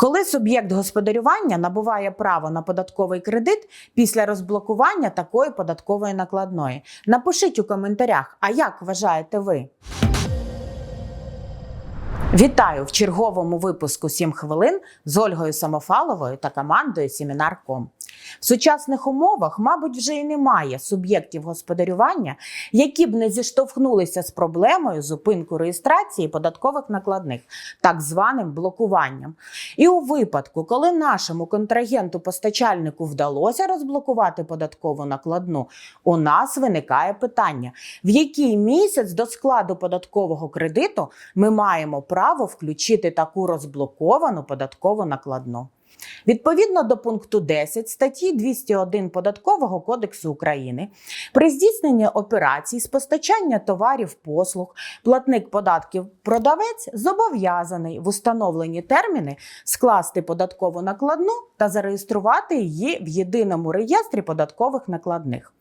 Коли суб'єкт господарювання набуває право на податковий кредит після розблокування такої податкової накладної? Напишіть у коментарях, а як вважаєте ви? Вітаю в черговому випуску «7 хвилин з Ольгою Самофаловою та командою Семінар.ком. В сучасних умовах, мабуть, вже і немає суб'єктів господарювання, які б не зіштовхнулися з проблемою зупинку реєстрації податкових накладних, так званим блокуванням. І у випадку, коли нашому контрагенту-постачальнику вдалося розблокувати податкову накладну, у нас виникає питання, в який місяць до складу податкового кредиту ми маємо право включити таку розблоковану податкову накладну. Відповідно до пункту 10 статті 201 Податкового кодексу України, при здійсненні операцій з постачання товарів послуг, платник податків продавець зобов'язаний в установлені терміни скласти податкову накладну та зареєструвати її в єдиному реєстрі податкових накладних.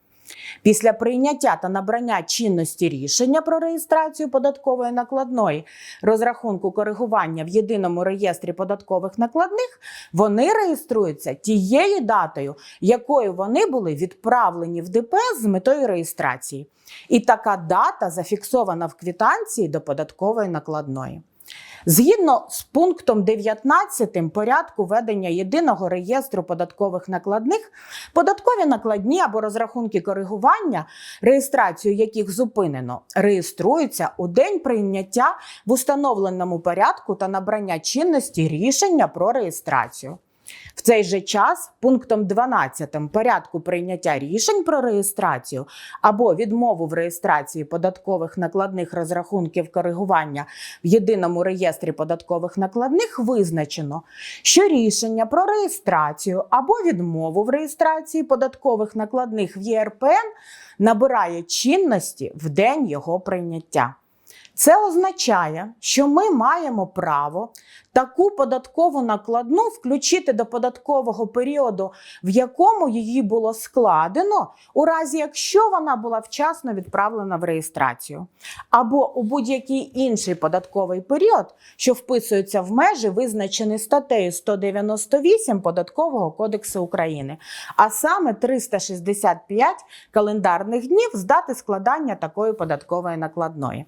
Після прийняття та набрання чинності рішення про реєстрацію податкової накладної розрахунку коригування в єдиному реєстрі податкових накладних, вони реєструються тією датою, якою вони були відправлені в ДПС з метою реєстрації. І така дата зафіксована в квитанції до податкової накладної. Згідно з пунктом 19 порядку ведення єдиного реєстру податкових накладних, податкові накладні або розрахунки коригування, реєстрацію яких зупинено, реєструються у день прийняття в установленому порядку та набрання чинності рішення про реєстрацію. Цей же час пунктом 12 порядку прийняття рішень про реєстрацію або відмову в реєстрації податкових накладних розрахунків коригування в єдиному реєстрі податкових накладних визначено, що рішення про реєстрацію або відмову в реєстрації податкових накладних в ЄРПН набирає чинності в день його прийняття. Це означає, що ми маємо право таку податкову накладну включити до податкового періоду, в якому її було складено, у разі якщо вона була вчасно відправлена в реєстрацію, або у будь-який інший податковий період, що вписується в межі, визначені статтею 198 Податкового кодексу України, а саме 365 календарних днів з дати складання такої податкової накладної.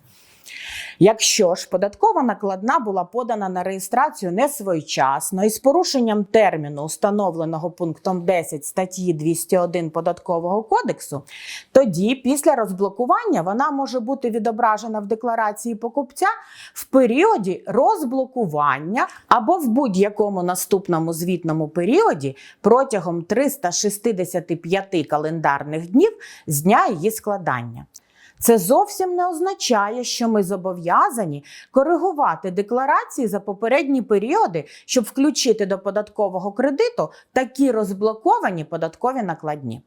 Якщо ж податкова накладна була подана на реєстрацію не своєчасно і з порушенням терміну, установленого пунктом 10 статті 201 Податкового кодексу, тоді після розблокування вона може бути відображена в декларації покупця в періоді розблокування або в будь-якому наступному звітному періоді протягом 365 календарних днів з дня її складання. Це зовсім не означає, що ми зобов'язані коригувати декларації за попередні періоди, щоб включити до податкового кредиту такі розблоковані податкові накладні.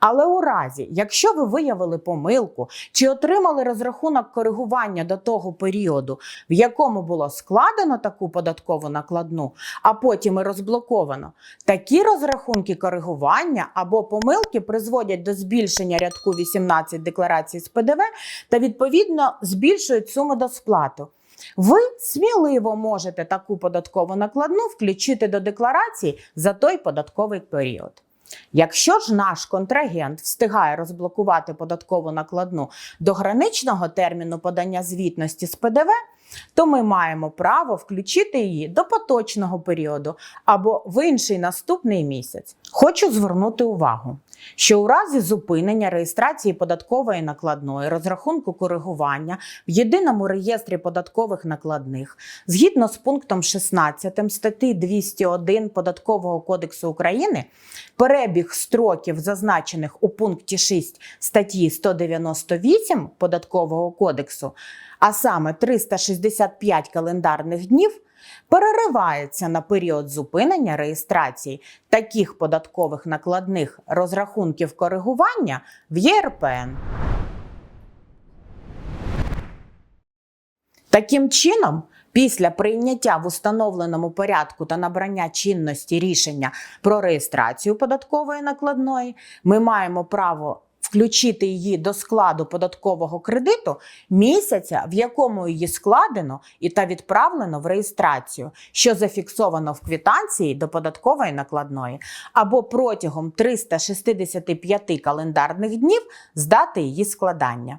Але у разі, якщо ви виявили помилку чи отримали розрахунок коригування до того періоду, в якому було складено таку податкову накладну, а потім і розблоковано, такі розрахунки коригування або помилки призводять до збільшення рядку 18 декларацій з ПДВ та відповідно збільшують суму до сплату. Ви сміливо можете таку податкову накладну включити до декларації за той податковий період. Якщо ж наш контрагент встигає розблокувати податкову накладну до граничного терміну подання звітності з ПДВ, то ми маємо право включити її до поточного періоду або в інший наступний місяць. Хочу звернути увагу, що у разі зупинення реєстрації податкової накладної розрахунку коригування в єдиному реєстрі податкових накладних згідно з пунктом 16 статті 201 Податкового кодексу України перебіг строків, зазначених у пункті 6 статті 198 Податкового кодексу, а саме 365 календарних днів, переривається на період зупинення реєстрації таких податкових накладних розрахунків коригування в ЄРПН. Таким чином, після прийняття в установленому порядку та набрання чинності рішення про реєстрацію податкової накладної, ми маємо право включити її до складу податкового кредиту місяця, в якому її складено і та відправлено в реєстрацію, що зафіксовано в квитанції до податкової накладної, або протягом 365 календарних днів з дати її складання.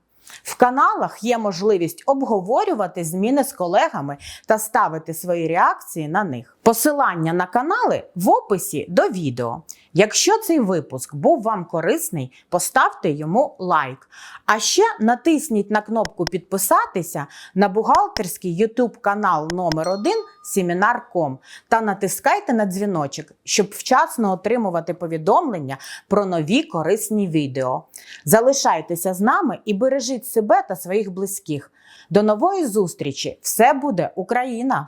В каналах є можливість обговорювати зміни з колегами та ставити свої реакції на них. Посилання на канали в описі до відео. Якщо цей випуск був вам корисний, поставте йому лайк. А ще натисніть на кнопку підписатися на бухгалтерський YouTube канал номер 1 Семінар.ком та натискайте на дзвіночок, щоб вчасно отримувати повідомлення про нові корисні відео. Залишайтеся з нами і бережіть себе та своїх близьких. До нової зустрічі! Все буде Україна!